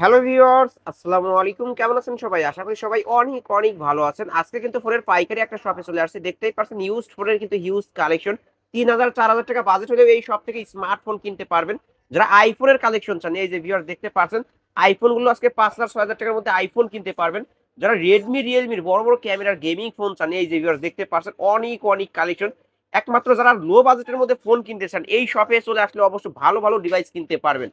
Hello viewers, আসসালামু আলাইকুম। কেমন আছেন সবাই? আশা করি সবাই অনেক অনেক ভালো আছেন। আজকে কিন্তু ফোনের পাইকারি একটা শপে চলে আসছে। দেখতেই পাচ্ছেন ইউজড ফোনের কিন্তু হিউজ কালেকশন তিন হাজার, চার হাজার টাকা বাজেট হলেও এই শপ থেকে স্মার্টফোন কিনতে পারবেন। যারা আইফোনের কালেকশন চান, এই যে ভিউয়ার্স দেখতে পাচ্ছেন আইফোনগুলো আজকে পাঁচ হাজার, ছয় হাজার টাকার মধ্যে আইফোন কিনতে পারবেন। যারা রেডমি রিয়েলমির বড় বড় ক্যামেরার গেমিং ফোন চান, এই যে ভিউয়ার্স দেখতে পাচ্ছেন, অনেক অনেক কালেকশন একমাত্র যারা লো বাজেটের মধ্যে ফোন কিনতে চান, এই শপে চলে আসলে অবশ্যই ভালো ভালো ডিভাইস কিনতে পারবেন।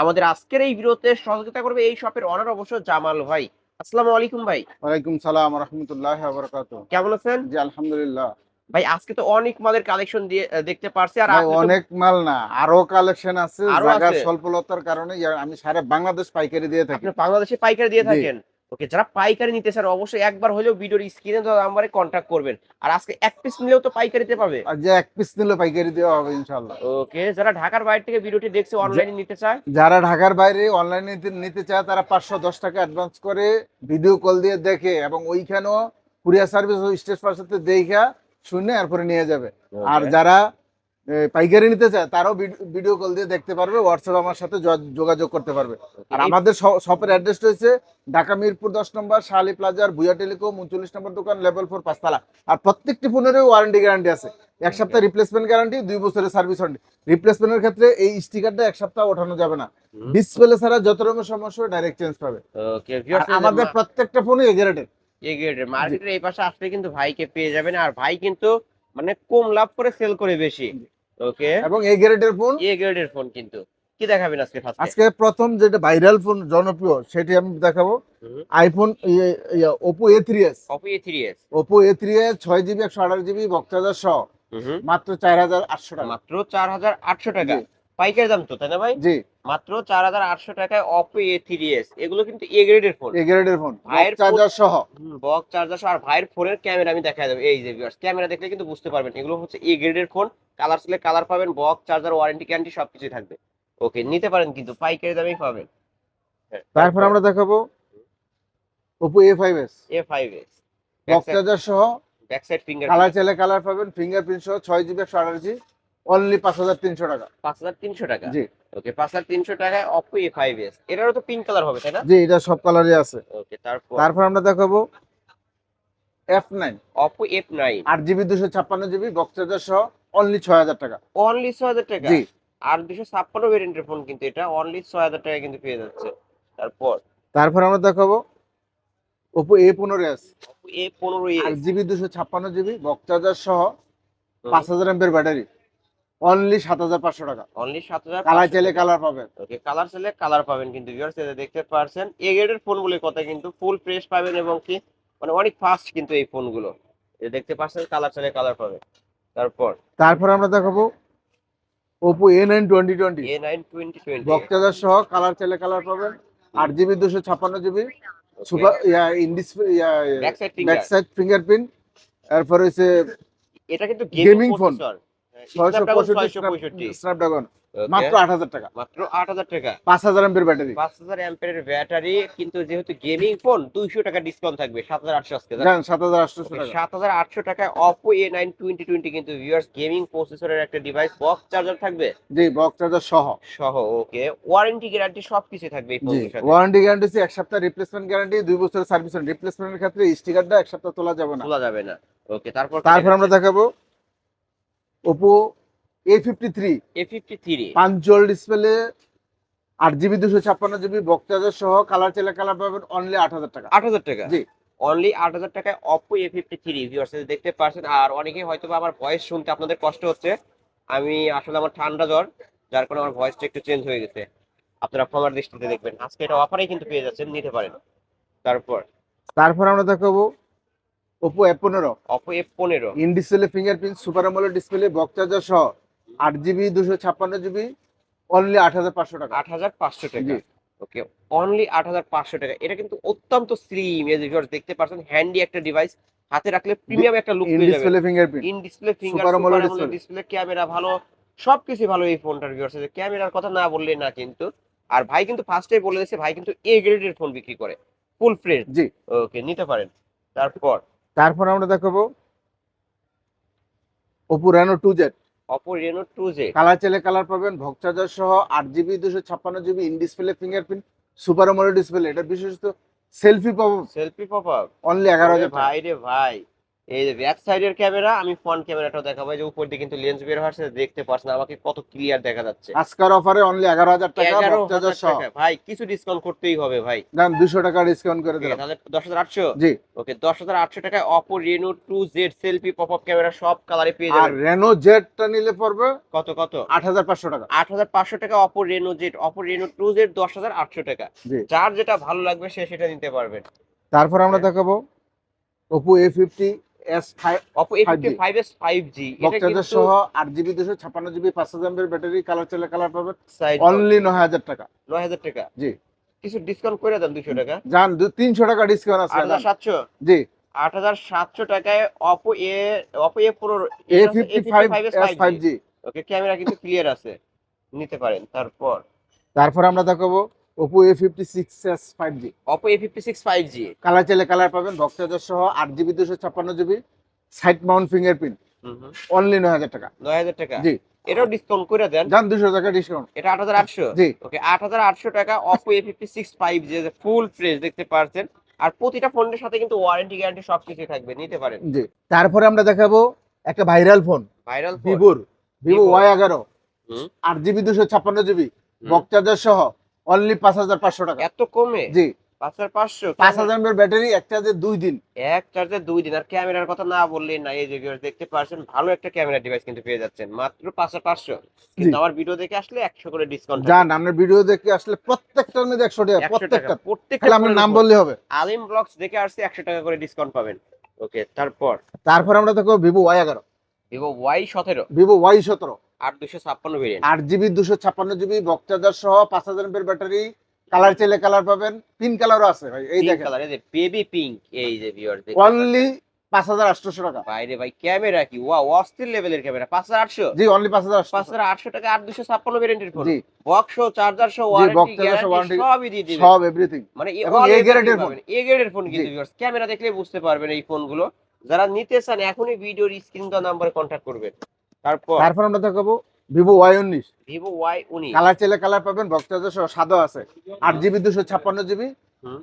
আমাদের আজকের এই ভিডিওতে সহযোগিতা করবে এই শপের অনার অবশ্য জামাল ভাই। আসসালামু আলাইকুম ভাই। ওয়ালাইকুম সালাম রহমতুল্লাহ বরকাত কেমন আছেন? জি আলহামদুলিল্লাহ। ভাই আজকে তো অনেক মালের কালেকশন দিয়ে দেখতে পারছি আর অনেক মাল না আরও কালেকশন আছে জায়গা? স্বল্পলতার কারণে আমি সারা বাংলাদেশ পাইকারি দিয়ে থাকি। আপনি বাংলাদেশে পাইকারি দিয়ে থাকেন? ওকে যারা পাইকারি নিতে চান অবশ্যই একবার হলেও ভিডিওর স্ক্রিনে তো নাম্বারে কন্ট্যাক্ট করবেন। আর আজকে এক পিস নিলেও তো পাইকারিতে পাবে? আর যে এক পিস নিলে পাইকারি দেওয়া হবে ইনশাল্লাহ ওকে যারা ঢাকার বাইরে থেকে ভিডিওটি দেখছে অনলাইনে নিতে চায়? যারা ঢাকার বাইরে অনলাইনে নিতে চায় তারা পাঁচশো দশ টাকা অ্যাডভান্স করে ভিডিও কল দিয়ে দেখে এবং ওইখানেও কুরিয়ার সার্ভিস ও স্টেজ পাশে দেখা শুনে এরপরে নিয়ে যাবে। আর যারা পাইকারি নিতে চায় তারাও ভিডিও কল দিয়ে দেখতে পারবে হোয়াটসঅ্যাপ আমার সাথে যোগাযোগ করতে পারবে। আর আমাদের শপের অ্যাড্রেস রয়েছে ঢাকা মিরপুর দশ নম্বর শাহালি প্লাজার ভুয়া টেলিকম উনচল্লিশ নম্বর দোকান লেভেল ফোর পাঁচতলা। আর প্রত্যেকটি ফোনেরও ওয়ারেন্টি গ্যারান্টি আছে। এক সপ্তাহ রিপ্লেসমেন্ট গ্যারান্টি দুই বছরের সার্ভিস ওয়ারেন্টি রিপ্লেসমেন্টের ক্ষেত্রে এই স্টিকারটা এক সপ্তাহ ওঠানো যাবে না। ডিসপ্লে ছাড়া যত রকমের সমস্যা ডাইরেক্ট চেঞ্জ পাবে। আমাদের প্রত্যেকটা ফোনে এগারোটের এগ্রেডের মার্কেটের এই পাশে আসলে কিন্তু ভাইকে পেয়ে যাবেন আর ভাই কিন্তু মানে কম লাভ করে সেল করে বেশি। ওকে। এবং এ গ্রেডের ফোন এ গ্রেডের ফোন কিন্তু। কি দেখাবেন আজকে ফার্স্ট আজকে প্রথম যেটা ভাইরাল ফোন জনপ্রিয় সেটি আমি দেখাবো। IPhone Oppo A three S Oppo three S Oppo A three S ছয় জিবি একশো আঠাশ জিবি বক্তাদার সহ। মাত্র চার হাজার আটশো টাকা। মাত্র চার হাজার আটশো টাকা। পাইকারি দাম তো তাই না ভাই? জি। মাত্র চার হাজার আটশো টাকায় অপো এ থ্রি এস এগুলো কিন্তু এ গ্রেডের ফোন এ গ্রেডের ফোন ভাইয়ের চার্জার সহ। বক্স চার্জার সহ। আর ভাইয়ের ফোনের ক্যামেরা আমি দেখা যাবে এই যে ভিউয়ার্স ক্যামেরা দেখলে কিন্তু বুঝতে পারবেন এগুলো হচ্ছে এ গ্রেডের ফোন কালার ছিল কালার পাবেন বক চার্জার ওয়ারেন্টি গ্যারান্টি সবকিছুই থাকবে। ওকে নিতে পারেন কিন্তু পাইকারি দামেই পাবেন। হ্যাঁ, তারপর আমরা দেখাবো Oppo A five S A five S box charger সহ। ব্যাক সাইড ফিঙ্গার কালার চাইলে কালার পাবেন ফিঙ্গারপ্রিন্ট সহ ছয় জিবি একশো আঠাশ জিবি অনলি পাঁচ হাজার তিনশো টাকা। পাঁচ হাজার তিনশো টাকা? জি। ওকে পাঁচ হাজার তিনশো টাকায় অপো এ ফাইভ এস এটারও তো পিঙ্ক কালার হবে তাই না? জি এটা সব কালারই আছে। ওকে তারপর? তারপর আমরা দেখাবো F nine Oppo F nine আট জিবি দুশো ছাপ্পান্ন জিবি বক্স চার্জার সহ অনলি ছয় হাজার টাকা। অনলি ছয় হাজার টাকা? জি। আর দুশো ছাপ্পান্ন ভেরিয়েন্টের ফোন কিন্তু এটা অনলি ছয় হাজার টাকা কিন্তু পেয়ে যাচ্ছে। তারপর? তারপর আমরা দেখাবো ওপো এ পনেরো এস এ পনেরো আট জিবি দুশো ছাপ্পান্ন জিবি বক্স চার্জার সহ পাঁচ হাজার এমপের ব্যাটারি অনলি সাত হাজার পাঁচশো টাকা। অনলি সাত হাজার কালার চাইলে কালার পাবেন। ওকে কালার চাইলে কালার পাবেন কিন্তু ভিউয়ার্স এটা দেখতে পারছেন এ গ্রেডের ফোন বলে কথা কিন্তু ফুল ফ্রেশ পাবেন এবং কি মানে অনেক ফাস্ট কিন্তু এই ফোনগুলো এটা দেখতে পাচ্ছেন কালার চাইলে কালার পাবেন। তারপর? তারপর আমরা দেখাবো Oppo A nine twenty twenty A nine twenty twenty box সহ কালার চাইলে কালার পাবেন। আট জিবি দুশো ছাপ্পান্ন জিবি সুপার ইয়া ইনডিসপ্লে ইয়া ব্যাক সাইড ফিঙ্গারপ্রিন্ট এরপর হচ্ছে এটা কিন্তু গেমিং। ফোন স্ন্যাপড্রাগন মাত্র টাকা। মাত্র টাকা। ব্যাটারি। পাঁচ হাজার ব্যাটারি কিন্তু যেহেতু গেমিং ফোন দুইশো টাকা ডিসকাউন্ট থাকবে আজকে। আটশো টাকা। টাকায় কিন্তু ভিউয়ার্স গেমিং প্রসেসরের একটা ডিভাইস বক্স চার্জার থাকবে? জি বক্স চার্জার সহ। সহ ওকে ওয়ারেন্টি গ্যারান্টি সবকিছু থাকবে এই ফোনের সাথে। ওয়ারেন্টি গ্যারান্টি এক সপ্তাহ রিপ্লেসমেন্ট গ্যারান্টি দুই বছরের সার্ভিস রিপ্লেসমেন্টের ক্ষেত্রে স্টিকারটা এক সপ্তাহ তোলা যাবে না। তোলা যাবে না। ওকে তারপর তারপর আমরা দেখাবো। Oppo A fifty three A fifty three punctual display আট জিবি দুশো ছাপ্পান্ন জিবি চার্জার সহ কালার চেলা কালার পাবেন অনলি আট হাজার টাকা। আট হাজার টাকা? জি। অনলি আট হাজার টাকায় Oppo A fifty three viewers দেখতে পাচ্ছেন আর অনেকেই হয়তো বা আমার ভয়েস শুনতে আপনাদের কষ্ট হচ্ছে। আমি আসলে আমার ঠান্ডা জ্বর যার কারণে আমার ভয়েসটা একটু চেঞ্জ হয়ে গেছে। আপনারা ক্ষমার দৃষ্টিতে দেখবেন। আজকে এটা অফারেই কিন্তু পেয়ে যাচ্ছেন নিতে পারেন। তারপর? তারপর আমরা দেখাবো ওপো এফ পনেরো। অপো এফ পনেরো। ইন ডিসপ্লে ফিঙ্গারপ্রিন্ট সুপার আমলের ডিসপ্লে বক্স চার্জার সহ আট জিবি দুশো ছাপ্পান্ন জিবি অনলি আট হাজার পাঁচশো টাকা। আট হাজার পাঁচশো টাকা। ওকে অনলি আট হাজার পাঁচশো টাকা। এটা কিন্তু অত্যন্ত স্লিম viewers দেখতে পাচ্ছেন হ্যান্ডি একটা ডিভাইস হাতে রাখলে প্রিমিয়াম একটা লুক পেয়ে যাবে display fingerprint in display finger. Display camera ভালো সবকিছু ভালো এই ফোনটার ভিউয়ার্স ক্যামেরার কথা না বললে না কিন্তু। আর ভাই কিন্তু ফার্স্টেই বলে দিয়েছে ভাই কিন্তু এ গ্রেডের ফোন বিক্রি করে। ফুল ফ্রেশ জি। ওকে নিতে পারেন। তারপর তারপর আমরা দেখাবো Oppo Reno two Z Oppo Reno two Z colour চাইলে কালার পাবেন ভক চার্জার সহ আট জিবি দুশো ছাপ্পান্ন GB in display fingerprint super AMOLED display এটা বিশেষত সেলফি পাবো সেলফি পপ আপ অনলি এগারো হাজার ভাই রে ভাই। এই যে ব্যাক সাইডের ক্যামেরা আমি ফ্রন্ট ক্যামেরাটাও দেখাবো। যে উপর দিয়ে কিন্তু লেন্স বের হওয়ার হচ্ছে দেখতে পাচ্ছেন আমাকে কত ক্লিয়ার দেখা যাচ্ছে। আজকের অফারে অনলি এগারো হাজার টাকা এগারো বক্তাজার হাজার সহ টাকা। ভাই কিছু ডিসকাউন্ট করতেই হবে ভাই। দাম দুশো টাকা ডিসকাউন্ট করে দিলাম। তাহলে দশ হাজার আটশো? জি। ওকে দশ হাজার আটশো টাকায় Oppo Reno two Z selfie pop up camera সব কালারে পেয়ে আর যাবেন রেনো জেডটা নিলে পড়বে কত কত? আট হাজার পাঁচশো টাকা। আট হাজার পাঁচশো টাকা Oppo Reno Z Oppo Reno two Z দশ হাজার আটশো টাকা। জি। যার যেটা ভালো লাগবে সে সেটা নিতে পারবেন তারপর আমরা দেখাবো Oppo A fifty S five Oppo A 5G fifty five S five G এটা সহ আট জিবি দুশো ছাপ্পান্ন জিবি পাঁচ হাজার ব্যাটারি কালার চলে কালার পাবেন। অনলি নয় হাজার টাকা। নয় হাজার টাকা? জি। কিছু ডিসকাউন্ট করে দেন দুশো টাকা। যান তিনশো টাকা ডিসকাউন্ট আছে সাতশো? জি। আট হাজার সাতশো টাকায় Oppo A Oppo A pro A fifty five S five G okay camera কিন্তু ক্লিয়ার আছে। নিতে পারেন তারপর। তারপর আমরা দেখাবো Oppo A fifty six five G colour চাইলে কালার পাবেন বক্তাজার সহ আট জিবি দুশো ছাপ্পান্ন GB side mount fingerprint only নয় হাজার টাকা। নয় হাজার টাকা। জি। এটাও ডিসকাউন্ট করে দেন। যান দুশো টাকা ডিসকাউন্ট এটা আট হাজার আটশো। জি। ওকে আট হাজার আটশো টাকা six five G full fresh দেখতে পাচ্ছেন আর প্রতিটা ফোনের সাথে কিন্তু ওয়ারেন্টি গ্যারান্টি সবকিছু থাকবে নিতে পারেন। জি। তারপরে আমরা দেখাবো একটা ভাইরাল ফোন ভাইরাল ভিভোর ভিভো Vivo। ওয়াই এগারো। হুম। আট জিবি দুশো ছাপ্পান্ন জিবি হুম। বক্তাজার সহ অনলি পাঁচ হাজার পাঁচশো টাকা। এত কমে? জি। পাঁচ হাজার পাঁচশো পাঁচ হাজার ব্যাটারি এক চার্জে দুই দিন। এক চার্জে দুই দিন। আর ক্যামেরার কথা না বললেই না এই যে দেখতে পারছেন ভালো একটা ক্যামেরা ডিভাইস কিন্তু পেয়ে যাচ্ছেন। মাত্র পাঁচ হাজার পাঁচশো। কিন্তু আমার ভিডিও দেখে আসলে একশো করে ডিসকাউন্ট যান আপনার ভিডিও দেখে আসলে প্রত্যেকটার মধ্যে একশো টাকা প্রত্যেকটা। প্রত্যেকটা আপনার নাম বললে হবে। আলিম ব্লগস দেখে আসছে একশো টাকা করে ডিসকাউন্ট পাবেন। ওকে তারপর? তারপর আমরা দেখো ভিভো ওয়াই এগারো। ভিভো ওয়াই সতেরো। ভিভো ওয়াই সতেরো। দুশো ছাপ্পান্ন ভেরিয়েন্ট আট জিবি দুশো ছাপ্পান্ন জিবি সহ পাঁচ হাজার ব্যাটারি। কালার চাইলে কালার পাবেন পিন কালারও আছে ভাই এই দেখেন। কালার এই যে বেবি পিঙ্ক এই যে ভিউয়ার অনলি পাঁচ হাজার টাকা। বাইরে ভাই ক্যামেরা কি? ওয়া অস্থির লেভেলের ক্যামেরা পাঁচ হাজার আটশো? জি অনলি পাঁচ হাজার পাঁচ হাজার আটশো টাকা আট দুশো ছাপ্পান্ন ফোন বক্স চার্জার সহ ওয়ারেন্টি box, charger সহ গ্যারান্টি warranty সবই দিয়ে দিবে সব এভরিথিং মানে ফোন। এ গ্রেডের ফোন কিন্তু জি। ক্যামেরা দেখলে বুঝতে পারবেন এই ফোনগুলো যারা নিতে চান এখনই ভিডিওর স্ক্রিন দেওয়া নাম্বারে কন্ট্যাক্ট করবেন। তারপর? তারপর আমরা দেখাবো ভিভো ওয়াই উনিশ। ভিভো ওয়াই উনিশ। কালার চাইলে কালার পাবেন বক্সচার্জার সহ সাদা আছে। আট জিবি দুশো ছাপ্পান্ন জিবি। হুম।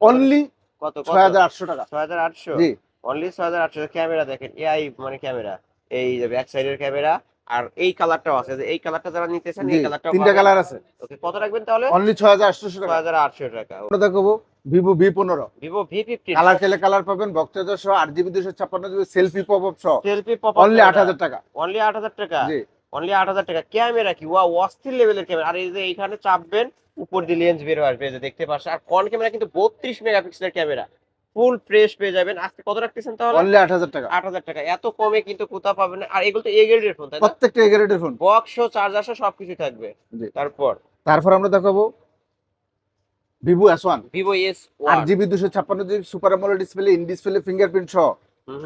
অনলি কত কত? ছয় হাজার আটশো টাকা। ছয় হাজার আটশো? জি। অনলি ছয় হাজার আটশো। ক্যামেরা দেখেন এআই মানে ক্যামেরা। এই যে ব্যাক সাইডের ক্যামেরা আর এই কালারটাও আছে যে এই কালারটা যারা নিতে চান এই কালারটাও তিনটা কালার আছে। ওকে কত রাখবেন তাহলে? অনলি ছয় হাজার ছয় টাকা। হাজার আটশো টাকা আমরা দেখাবো ভিভো ভি পনেরো। ভিভো ভি ফিফটি কালার চাইলে কালার পাবেন বক্সচার্জার সহ আট জিবি দুশো ছাপ্পান্ন জিবি সেলফি পপ আপ সহ সেলফি পপ অনলি আট হাজার টাকা। অনলি আট হাজার টাকা? জি। অনলি আট হাজার টাকা। ক্যামেরা কি? ওয়া অস্থির লেভেলের ক্যামেরা আর এই যে এইখানে চাপবেন উপর দিয়ে লেন্স বের আসবে যে দেখতে পাচ্ছেন। আর ফ্রন্ট ক্যামেরা কিন্তু বত্রিশ মেগাপিক্সেলের ক্যামেরা ফুল ফ্রেশ পেয়ে যাবেন। আজকে কত রাখতেছেন তাহলে? অনলি আট হাজার টাকা। আট হাজার টাকা। এত কমে কিন্তু কোথাও পাবেন না। আর এগুলো তো এ গ্রেডের ফোন তাই না? প্রত্যেকটা এগারেটের ফোন বক্স ও চার্জার সহ সবকিছু থাকবে। তারপর? তারপর আমরা দেখাবো ভিভো ভিভো এস আট জিবি দুশো ছাপ্পান্ন GB super AMOLED display in display fingerprint সহ।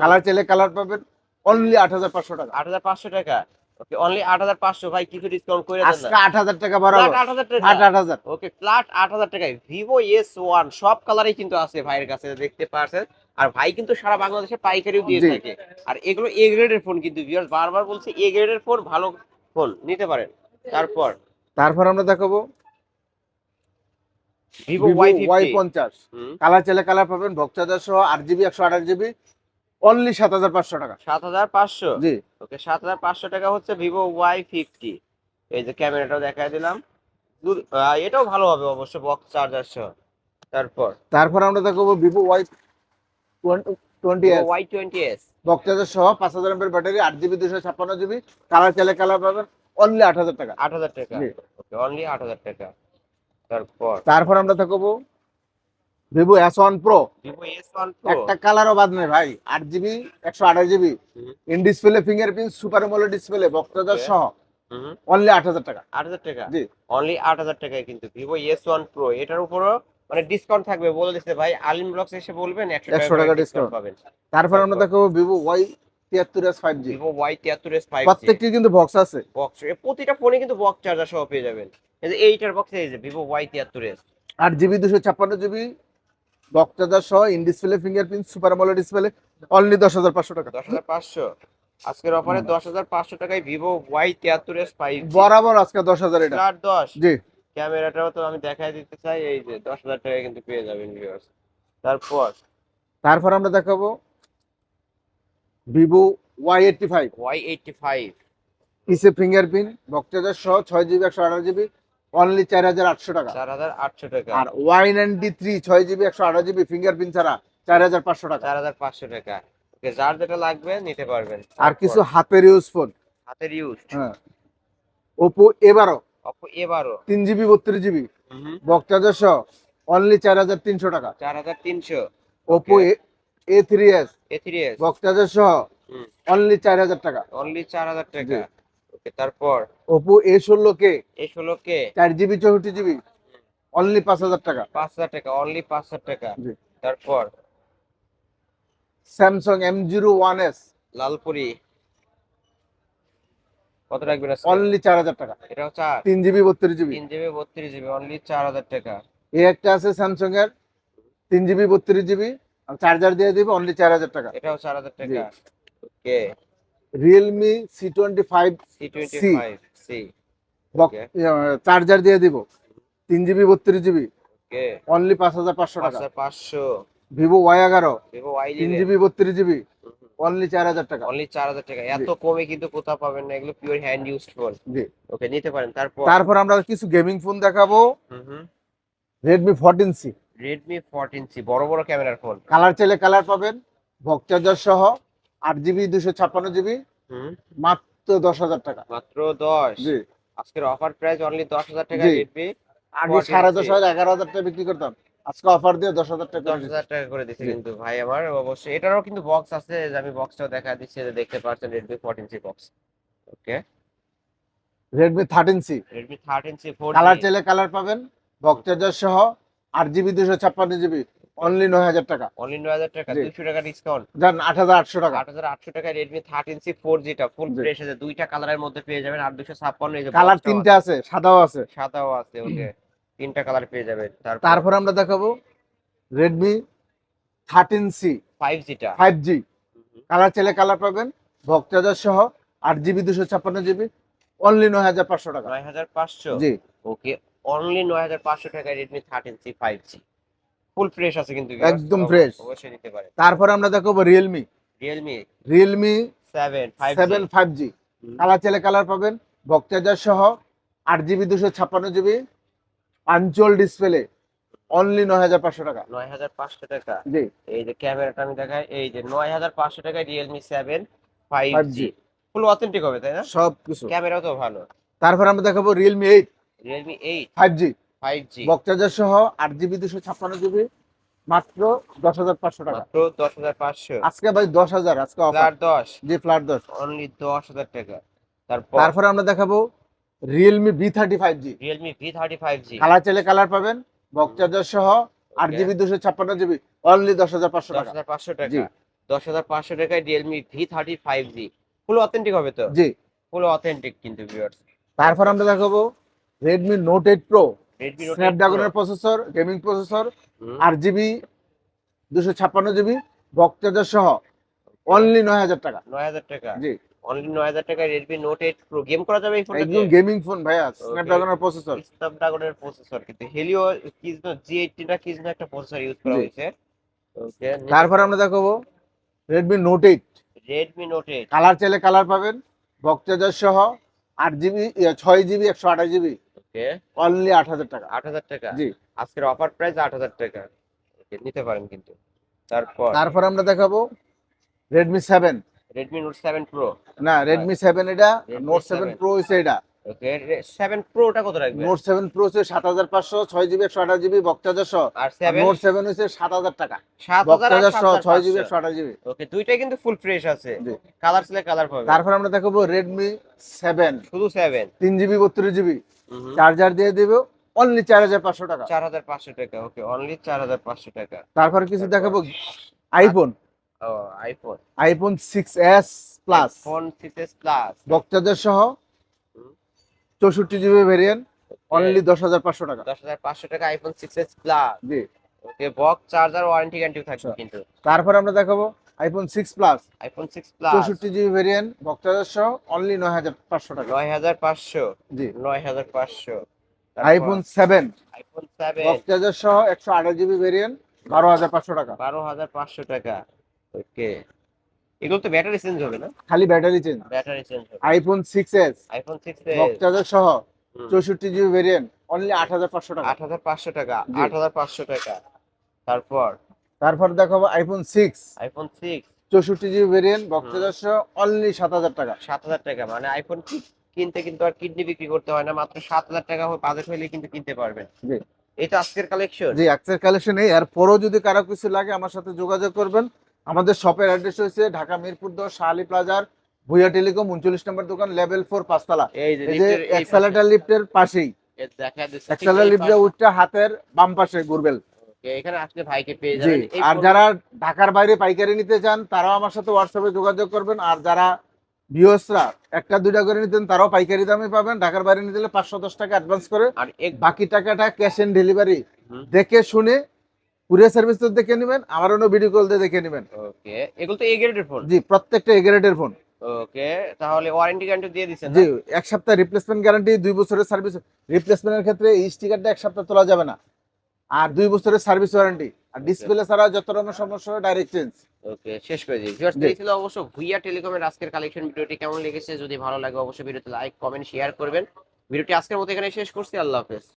কালার চাইলে কালার পাবেন। অনলি আট হাজার পাঁচশো টাকা। আট হাজার পাঁচশো টাকা। ওকে অনলি আট হাজার পাঁচশো ভাই কিছু ডিসকাউন্ট করে দেন আজকে না আট হাজার টাকা বাড়াবো আট হাজার টাকা। আট আট হাজার ওকে ফ্ল্যাট আট হাজার টাকায় ভিভো এস ওয়ান সব কালারই কিন্তু আছে ভাইয়ের কাছে দেখতে পারছেন? আর ভাই কিন্তু সারা বাংলাদেশে পাইকারিও দিয়ে থাকে। আর এগুলো এ গ্রেডের ফোন কিন্তু ভিউয়ার্স বারবার বলছে এ গ্রেডের ফোন ভালো ফোন নিতে পারেন। তারপর? তারপর আমরা দেখাবো। ভিভো ওয়াই পঞ্চাশ। কালার চাইলে কালার পাবেন বক্সচার্জার সহ আট জিবি একশো আঠাশ জিবি অনলি সাত হাজার পাঁচশো টাকা। সাত হাজার পাঁচশো? জি। ওকে সাত হাজার পাঁচশো টাকা হচ্ছে ভিভো ওয়াই ফিফটি এই যে ক্যামেরাটাও দেখাই দিলাম। এটাও ভালো হবে অবশ্য বক্স চার্জার সহ। তারপর? তারপর আমরা দেখাবো Vivo Y twenty Y twenty S box charger সহ পাঁচ হাজার এমপের ব্যাটারি আট জিবি দুশো ছাপ্পান্ন জিবি কালার চাইলে কালার পাবেন অনলি আট হাজার টাকা। আট হাজার টাকা। ওকে অনলি আট হাজার টাকা। তারপর? তারপর আমরা দেখাবো ভিভো এস ওয়ান প্রো একটা কালারও বাদ নেই ভাই আট জিবি একশো আঠাশ GB. In display fingerprint super AMOLED display Okay. সহ। অনলি আট হাজার টাকা। আট হাজার টাকা? জি। অনলি আট হাজার টাকায় কিন্তু ভিভো এস ওয়ান প্রো এটার উপরও মানে ডিসকাউন্ট থাকবে বলে দিচ্ছে ভাই। আলিম ব্লগস এসে বলবেন একশো টাকা ডিসকাউন্ট পাবেন। তারপর আমরা? দেখাবো ভিভো ওয়াই তিয়াত্তর S five G Vivo Y তিয়াত্তর এস ফাইভ প্রত্যেকটি কিন্তু বক্স আছে। বক্স প্রতিটা ফোনে কিন্তু বক্স চার্জার সহ পেয়ে যাবেন। এইটার বক্স এই যে ভিভো ওয়াই তিয়াত্তর এস আট জিবি দুশো ছাপ্পান্ন জিবি বক্সচার্জার সহ in display fingerprint super AMOLED display only দশ হাজার পাঁচশো টাকা। দশ হাজার পাঁচশো। আজকের অফারে। দশ হাজার পাঁচশো টাকায় ভিভো ওয়াই তিয়াত্তর এস ফাইভ বরাবর আজকে দশ হাজার এটা। ফ্ল্যাট দশ। জি। ক্যামেরাটাও তো আমি দেখাই দিতে চাই এই যে দশ হাজার টাকা কিন্তু পেয়ে যাবেন ভিউয়ার্স তারপর? তারপর আমরা দেখাবো Vivo Y eighty five Y eighty five পিসে ফিঙ্গারপ্রিন্ট বক্তাজার সহ ছয় জিবি একশো আঠারো জিবি অনলি চার হাজার আটশো টাকা। চার হাজার আটশো টাকা। আর ওয়াই নাইনটি থ্রি ছয় জিবি একশো আঠারো জিবি ফিঙ্গারপ্রিন্ট ছাড়া চার হাজার পাঁচশো টাকা। চার হাজার পাঁচশো টাকা। যার যেটা লাগবে নিতে পারবেন। আর কিছু হাতের ইউজ ফোন হাতের ইউজ হ্যাঁ। ওপো এবারও। অপো এবারও। তিন জিবি বত্রিশ জিবি বক্তাজার সহ অনলি চার হাজার তিনশো টাকা। চার হাজার তিনশো। Oppo A three S A three S box charger সহ অনলি চার হাজার টাকা। অনলি চার হাজার টাকা। ওকে তারপর? ওপো এ ষোলো কে? এ ষোলো কে? চার জিবি চৌষট্টি জিবি? অনলি পাঁচ হাজার টাকা। পাঁচ হাজার টাকা অনলি পাঁচ হাজার টাকা। তারপর? Samsung M zero one S লালপুরি। কত রাখবেন? অনলি চার হাজার টাকা। এটাও চার। তিন জিবি বত্রিশ জিবি। তিন জিবি বত্রিশ জিবি অনলি চার হাজার টাকা। এ একটা আছে স্যামসাং এর। তিন জিবি বত্রিশ জিবি। চার্জার দিয়ে দিবে অনলি চার হাজার টাকা। এটাও চার হাজার টাকা। Okay Realme C twenty five C charger দিয়ে দিব। তিন জিবি বত্রিশ জিবি অনলি পাঁচ হাজার পাঁচশো পাঁচ টাকা পাঁচশো। ভিভো ওয়াই এগারো তিন জিবি বত্রিশ জিবি অনলি চার হাজার টাকা। অনলি চার হাজার টাকা। এত কমে কিন্তু কোথাও পাবেন না। এগুলো পিওর হ্যান্ড ইউজড ফোন জি। ওকে নিতে পারেন। তারপর? তারপর আমরা কিছু গেমিং ফোন দেখাবো। Redmi fourteen C Redmi fourteen C বড় বড় ক্যামেরার ফোন কালার চাইলে কালার পাবেন। ভক চার্জার সহ। আট জিবি দুশো ছাপ্পান্ন জিবি মাত্র দশ হাজার টাকা। মাত্র দশ। জি। আজকের অফার প্রাইস অনলি দশ হাজার টাকা। রেডমি আগে সাড়ে দশ হাজার এগারো হাজার টাকা বিক্রি করতাম। আজকে অফার দিয়ে দশ হাজার টাকা দশ হাজার টাকা করে দিচ্ছে কিন্তু ভাই আমার অবশ্যই। এটারও কিন্তু বক্স আছে যে আমি বক্সটাও দেখা দিচ্ছি যে দেখতে পাচ্ছেন Redmi fourteen C box okay Redmi thirteen C Redmi thirteen C four colour চাইলে কালার পাবেন ভক চার্জার সহ আট জিবি দুশো ছাপ্পান্ন জিবি। অনলি নয় হাজার টাকা। অনলি নয় হাজার টাকা। দুইশো টাকা ডিসকাউন্ট যান আট হাজার আটশো টাকা। আট হাজার আটশো টাকা রেডমি থার্টিন সি ফোর জিটা ফুল। ফ্রেশ আছে দুইটা কালারের মধ্যে পেয়ে যাবেন আর দুশো ছাপ্পান্ন কালার তিনটা আছে। সাদাও আছে। সাদাও আছে ওকে। তিনটা কালার পেয়ে যাবেন তারপর আমরা দেখাবো রেডমি থার্টিন সি ফাইভ জিটা ফাইভ জি কালার চাইলে কালার পাবেন ভক চার্জার সহ আট জিবি দুশো ছাপ্পান্ন জিবি অনলি নয় হাজার পাঁচশো টাকা। নয় হাজার পাঁচশো? জি। ওকে অনলি নয় হাজার পাঁচশো টাকায় Redmi thirteen C five G full fresh আছে কিন্তু একদম ফ্রেশ অবশ্যই নিতে পারে। তারপর আমরা দেখাবো Realme Realme Realme 7 5G 7 5G colour চেলে কালার পাবেন ভক্তাজার সহ 8GB 256GB আঞ্চল ডিসপ্লে অনলি 9500 টাকা। 9500 টাকা। জি। এই যে ক্যামেরাটা আমি দেখাই এই যে 9500 টাকায় Realme 7 5G ফুল অথেন্টিক হবে তাই না? সবকিছু। ক্যামেরাও তো ভালো। তারপর আমরা দেখাবো Realme 8 Realme 8 5G সহ জিবি দুশো ছাপ্পান্ন জিবি মাত্র দশ হাজার পাঁচশো টাকা। দশ হাজার পাঁচশো। আজকে ভাই দশ হাজার আজকে দশ। জি ফ্ল্যাট দশ। অনলি দশ হাজার টাকা। তারপর আমরা দেখাবো Realme B thirty five G Realme B thirty five G colour চেলে কালার পাবেন বক্তাজার সহ আট জিবি দুশো ছাপ্পান্ন জিবি অনলি দশ হাজার পাঁচশো দশ হাজার পাঁচশো টাকা। দশ হাজার পাঁচশো টাকায় Realme V thirty five G full authentic হবে তো? জি। ফুল অথেন্টিক কিন্তু তারপর আমরা দেখাবো রেডমি নোট এইট প্রো স্ন্যাপড্রাগনের প্রসেসর গেমিং প্রসেসর আট জিবি দুশো ছাপ্পান্ন জিবি বক চার্জার সহ অনলি নয় হাজার টাকা। নয় হাজার টাকা। জি। অনলি নয় হাজার টাকায় Redmi note eight pro game করা যাবে এই ফোনটা একদম গেমিং ফোন ভাইয়া স্ন্যাপড্রাগনের প্রসেসর স্ন্যাপড্রাগনের প্রসেসর কিন্তু হেলিও কিজনো জি এইটটি না কিজনো একটা প্রসেসর ইউজ করা হয়েছে। তারপর আমরা দেখাবো Redmi Note eight Redmi Note eight colour চাইলে কালার পাবেন সহ আট জিবি ছয় জিবি একশো আঠাশ জিবি। ওকে? অনলি আট হাজার টাকা। আট হাজার টাকা? জি। আজকের অফার প্রাইস আট হাজার টাকা। Okay, নিতে পারেন কিন্তু। তারপর? তারপর আমরা দেখাবো Redmi seven Redmi Note seven Pro না রেডমি সেভেন এটা Redmi নোট সেভেন 7 প্রো হচ্ছে এটা। ওকে সেভেন প্রোটা কত রাখবে? নোট সেভেন প্রো হচ্ছে সাত হাজার পাঁচশো ছয় জিবি একশো আঠাশ জিবি বক চার্জার আর সেভেন নোট সেভেন হচ্ছে সাত হাজার টাকা। সাত বক হাজার চার্জার সহ ছয় জিবি একশো আঠাশ জিবি ওকে দুইটাই কিন্তু ফুল ফ্রেশ আছে। কালার ছিল কালার পাবে তারপর আমরা দেখাবো রেডমি সেভেন শুধু সেভেন তিন জিবি বত্রিশ জিবি চার্জার দিয়ে দেবো অনলি চার হাজার পাঁচশো টাকা। চার হাজার পাঁচশো টাকা ওকে অনলি চার হাজার পাঁচশো টাকা। তারপর কিছু দেখাবো? IPhone iPhone iPhone six S plus phone six S plus বক্তাদের সহ চৌষট্টি জিবি ভেরিয়েন্ট অনলি দশ হাজার পাঁচশো টাকা। দশ হাজার পাঁচশো টাকা আইফোন সিক্স এস প্লাস জি। Okay box charger warranty guarantee থাকবে আচ্ছা। কিন্তু। তারপর আমরা দেখাবো iPhone six plus iPhone six plus চৌষট্টি জিবি ভেরিয়েন্ট বক চার্জার সহ অনলি নয় হাজার পাঁচশো টাকা। নয় হাজার পাঁচশো। জি। নয় হাজার পাঁচশো। IPhone seven iPhone seven box charger সহ একশো আঠাশ জিবি ভেরিয়েন্ট বারো হাজার পাঁচশো টাকা। বারো হাজার পাঁচশো টাকা। ওকে। এগুলো তো ব্যাটারি চেঞ্জ হবে না? খালি ব্যাটারি চেঞ্জ ব্যাটারি চেঞ্জ হবে। IPhone six S iPhone six box charger সহ চৌষট্টি জিবি ভেরিয়েন্ট অনলি আট হাজার পাঁচশো টাকা। আট হাজার পাঁচশো টাকা। জি। আট হাজার পাঁচশো টাকা। তারপর তারপর দেখাবো আইফোন সিক্স আইফোন সিক্স চৌষট্টি জিবি ভেরিয়েন্ট বক্স। অনলি সাত হাজার টাকা। সাত হাজার টাকা মানে আইফোন কিনতে কিন্তু আর কিডনি বিক্রি করতে হয় না মাত্র সাত হাজার টাকা বাজেট হলে কিন্তু কিনতে পারবেন। জি। তো আজকের কালেকশন জি অ্যাক্সের কালেকশন এই। আর পরও যদি কারও কিছু লাগে আমার সাথে যোগাযোগ করবেন। আমাদের শপের অ্যাড্রেস হচ্ছে ঢাকা মিরপুর দশ শাহালি প্লাজার ভুইয়া টেলিকম উনচল্লিশ নম্বর দোকান লেভেল ফোর পাঁচতলা। এই যে এক্সালেটার লিফটের পাশেই। দেখা এক্সালেটার এই উঠটা হাতের বাম পাশে Okay, এখানে আসলে ভাইকে পেয়ে যাবেন। আর যারা ঢাকার বাইরে পাইকারি নিতে চান তারাও আমার সাথে হোয়াটসঅ্যাপে যোগাযোগ করবেন। আর যারা একটা দুইটা করে নিতেন তারাও পাইকারি দামে পাবেন। ঢাকার বাইরে নিতে পাঁচশো দশ টাকা অ্যাডভান্স করে। আর বাকি টাকাটা ক্যাশ অন ডেলিভারি দেখে শুনে কুরিয়ার সার্ভিস তো দেখে নেবেন আমার অন্য ভিডিও কল দিয়ে দেখে নেবেন। ওকে এগুলো তো এ গ্রেডের ফোন জি প্রত্যেকটা এগ্রেডের ফোন ওকে তাহলে ওয়ারেন্টি গ্যারান্টি দিয়ে দিচ্ছেন জি এক সপ্তাহ রিপ্লেসমেন্ট গ্যারান্টি দুই বছরের সার্ভিস রিপ্লেসমেন্টের ক্ষেত্রে এই স্টিকারটা এক সপ্তাহ তোলা যাবে না। আর দুই বছরের সার্ভিস ওয়ারেন্টি। আর ডিসপ্লে ছাড়া যত রকমের সমস্যা ডাইরেক্ট চেঞ্জ ওকে শেষ করে দিই। ভিউয়ার্স দেখছিল এই ছিল অবশ্য ভুইয়া টেলিকমের আজকের কালেকশন ভিডিওটি কেমন লেগেছে? যদি ভালো লাগে অবশ্যই ভিডিওতে লাইক কমেন্ট শেয়ার করবেন। ভিডিওটি আজকের মতো এখানে শেষ করছি। আল্লাহ হাফেজ।